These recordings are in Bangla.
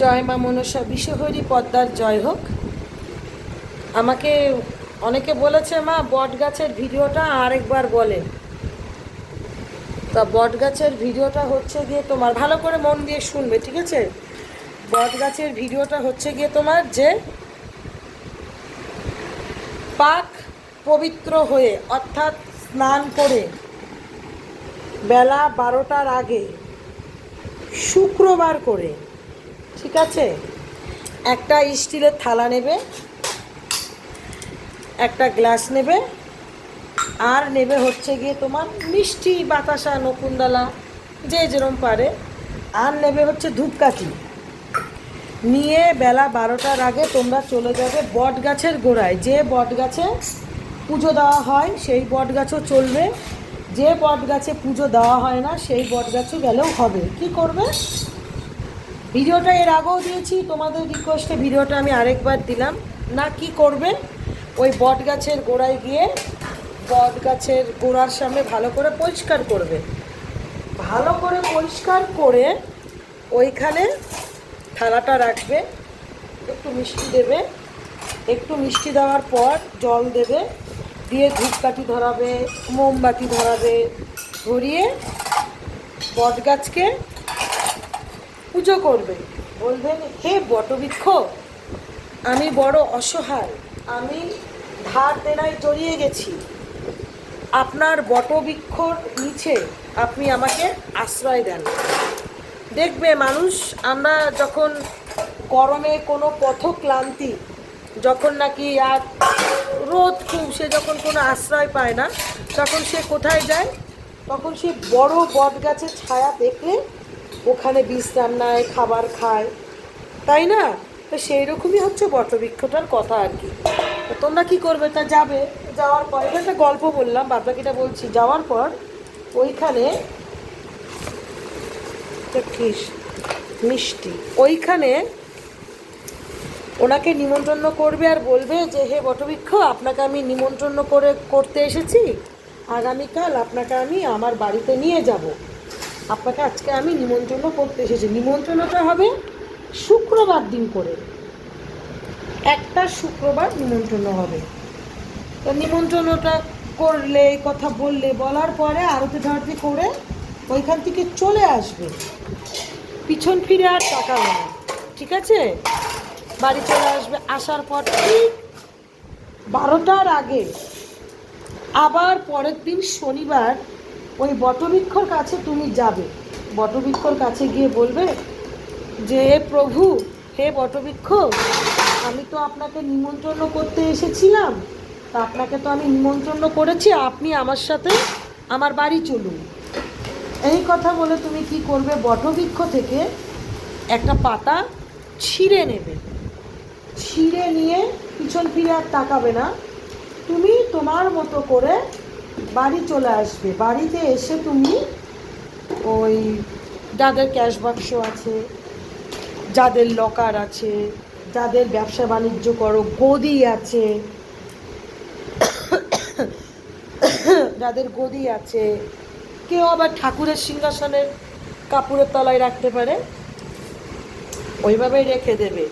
জয় মা মনসা, বিশ্বহরি পদ্মার জয় হোক। আমাকে অনেকে বলেছে, মা বট গাছের ভিডিওটা আরেকবার বলে। তা বট গাছের ভিডিওটা হচ্ছে গিয়ে তোমার, ভালো করে মন দিয়ে শুনবে, ঠিক আছে? বট গাছের ভিডিওটা হচ্ছে গিয়ে তোমার যে পাক পবিত্র হয়ে, অর্থাৎ স্নান করে, বেলা বারোটার আগে, শুক্রবার করে ঠিক আছে? একটা স্টিলের থালা নেবে, একটা গ্লাস নেবে, আর নেবে হচ্ছে গিয়ে তোমার মিষ্টি বাতাসা নকুনদালা, যে যেরম পারে, আর নেবে হচ্ছে ধূপকাঠি। নিয়ে বেলা বারোটার আগে তোমরা চলে যাবে বট গাছের গোড়ায়। যে বট গাছে পুজো দেওয়া হয়, সেই বট গাছও চলবে। যে বট গাছে পুজো দেওয়া হয় না, সেই বট গাছও গেলেও হবে। কি করবে? ভিডিওটা এর আগেও দিয়েছি, তোমাদের রিকোয়েস্টে ভিডিওটা আমি আরেকবার দিলাম। না, কি করবে? ওই বট গাছের গোড়ায় গিয়ে, বট গাছের গোড়ার সামনে ভালো করে পরিষ্কার করবে। ভালো করে পরিষ্কার করে ওইখানে থালাটা রাখবে, একটু মিষ্টি দেবে। একটু মিষ্টি দেওয়ার পর জল দেবে, দিয়ে ধূপকাঠি ধরাবে, মোমবাতি ধরাবে, ধরিয়ে বট গাছকে পুজো করবে। বলবেন, হে বটবৃক্ষ, আমি বড় অসহায়। আমি ধার দেনায় জড়িয়ে গেছি। আপনার বটবৃক্ষর নিচে আপনি আমাকে আশ্রয় দেন। দেখবে মানুষ, আমরা যখন গরমে কোনো পথ ক্লান্তি যখন নাকি আর রোদ খুব, সে যখন কোনো আশ্রয় পায় না, তখন সে কোথায় যায়? তখন সে বড় বট গাছের ছায়া দেখলে ওখানে বিশ্রাম নেয়, খাবার খায়। তাই না? তো সেই রকমই হচ্ছে বটবৃক্ষটার কথা আর কি। তোমরা কি করবে? তা যাবে। যাওয়ার পর এটা একটা গল্প বললাম, বাদবাকিটা বলছি। যাওয়ার পর ওইখানে মিষ্টি। ওইখানে ওনাকে নিমন্ত্রণ করবে আর বলবে যে, হে বটবৃক্ষ, আপনাকে আমি নিমন্ত্রণ করে, করতে এসেছি। আগামীকাল আপনাকে আমি আমার বাড়িতে নিয়ে যাব। আপনাকে আজকে আমি নিমন্ত্রণ করতে এসেছি। নিমন্ত্রণটা হবে শুক্রবার দিন করে। একটা শুক্রবার নিমন্ত্রণ হবে। তো নিমন্ত্রণটা করলে কথা বললে, বলার পরে আরতি ধারতি করে ওইখান থেকে চলে আসবে। পিছন ফিরে আর তাকাবে না। ঠিক আছে? বাড়ি চলে আসবে। আসার পর ঠিক বারোটার আগে। আবার পরের দিন শনিবার ওই বটবৃক্ষর কাছে তুমি যাবে। বটবৃক্ষর কাছে গিয়ে বলবে যে, "হে প্রভু, হে বটবৃক্ষ, আমি তো আপনাকে নিমন্ত্রণ করতে এসেছিলাম। তা আপনাকে তো আমি নিমন্ত্রণ করেছি, আপনি আমার সাথে আমার বাড়ি চলুন। এই কথা বলে তুমি কি করবে? বটবৃক্ষ থেকে একটা পাতা ছিঁড়ে নেবে। ছিঁড়ে নিয়ে পিছন ফিরে আর তাকাবে না। তুমি তোমার মতো করে বাড়ি চলে আসবে। বাড়িতে এসে তুমি ওই যাদের ক্যাশ বাক্স আছে, যাদের লকার আছে, যাদের ব্যবসা বাণিজ্য করো, গদি আছে, যাদের গদি আছে, কেউ আবার ঠাকুরের সিংহাসনের কাপড়ের তলায় রাখতে পারে, ওইভাবেই রেখে দেবে।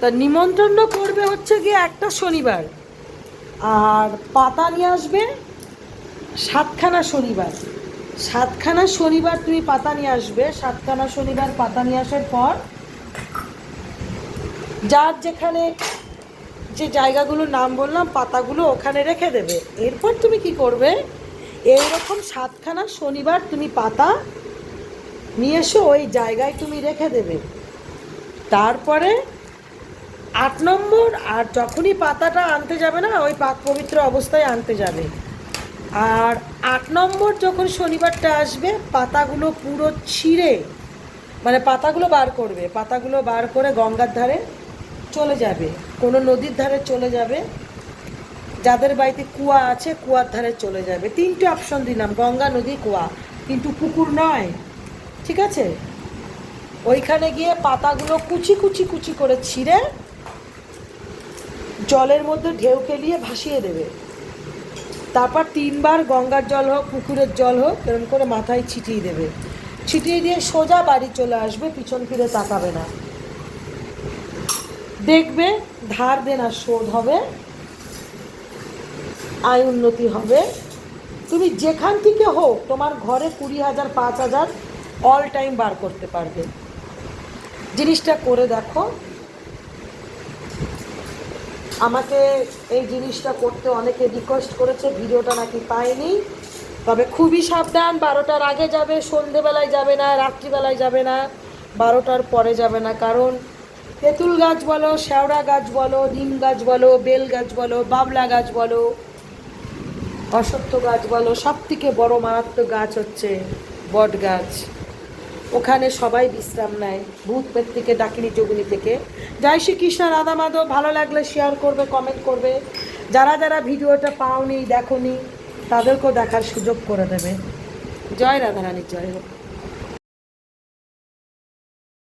তা নিমন্ত্রণ করবে হচ্ছে গিয়ে একটা শনিবার। আর পাতা নিয়ে আসবে সাতখানা শনিবার। সাতখানা শনিবার তুমি পাতা নিয়ে আসবে। সাতখানা শনিবার পাতা নিয়ে আসার পর যার যেখানে যে জায়গাগুলোর নাম বললাম, পাতাগুলো ওখানে রেখে দেবে। এরপর তুমি কি করবে? এইরকম সাতখানা শনিবার তুমি পাতা নিয়ে এসে, ওই জায়গায় তুমি রেখে দেবে। তারপরে আট নম্বর, আর যখনই পাতাটা আনতে যাবে না, ওই পাক পবিত্র অবস্থায় আনতে যাবে। আর আট নম্বর যখন শনিবারটা আসবে, পাতাগুলো পুরো ছিঁড়ে মানে পাতাগুলো বার করবে, পাতাগুলো বার করে গঙ্গার ধারে চলে যাবে, কোনো নদীর ধারে চলে যাবে, যাদের বাড়িতে কুয়া আছে কুয়ার ধারে চলে যাবে। তিনটে অপশন দিলাম, গঙ্গা নদী, কুয়া। কিন্তু পুকুর নয়, ঠিক আছে? ওইখানে গিয়ে পাতাগুলো কুচি কুচি কুচি করে ছিঁড়ে জলের মধ্যে ঢেউ খেলিয়ে ভাসিয়ে দেবে। তারপর তিনবার গঙ্গার জল হোক, পুকুরের জল হোক এরকম করে মাথায় ছিটিয়ে দেবে। ছিটিয়ে দিয়ে সোজা বাড়ি চলে আসবে, পিছন ফিরে তাকাবে না। দেখবে ধার দেনা শোধ হবে, আয় উন্নতি হবে। তুমি যেখান থেকে হোক, তোমার ঘরে কুড়ি হাজার, পাঁচ হাজার অল টাইম বার করতে পারবে। জিনিসটা করে দেখো। আমাকে এই জিনিসটা করতে অনেকে রিকোয়েস্ট করেছে, ভিডিওটা নাকি পায়নি তবে খুবই সাবধান, বারোটার আগে যাবে, সন্ধেবেলায় যাবে না, রাত্রিবেলায় যাবে না, বারোটার পরে যাবে না। কারণ তেঁতুল গাছ বলো শেওড়া গাছ বলো, নিম গাছ বলো, বেল গাছ বলো, বাবলা গাছ বলো অসত্য গাছ বলো সব থেকে বড় মারাত্মক গাছ হচ্ছে বট গাছ। ওখানে সবাই বিশ্রাম নেয়। ভূত পেট থেকে ডাকিনি যোগিনী থেকে। জয় শ্রীকৃষ্ণ, রাধা মাধব, ভালো লাগলে শেয়ার করবে কমেন্ট করবে। যারা যারা ভিডিওটা পাওনি, দেখোনি, তাদেরকেও দেখার সুযোগ করে দেবে। জয় রাধারানী জয় হোক।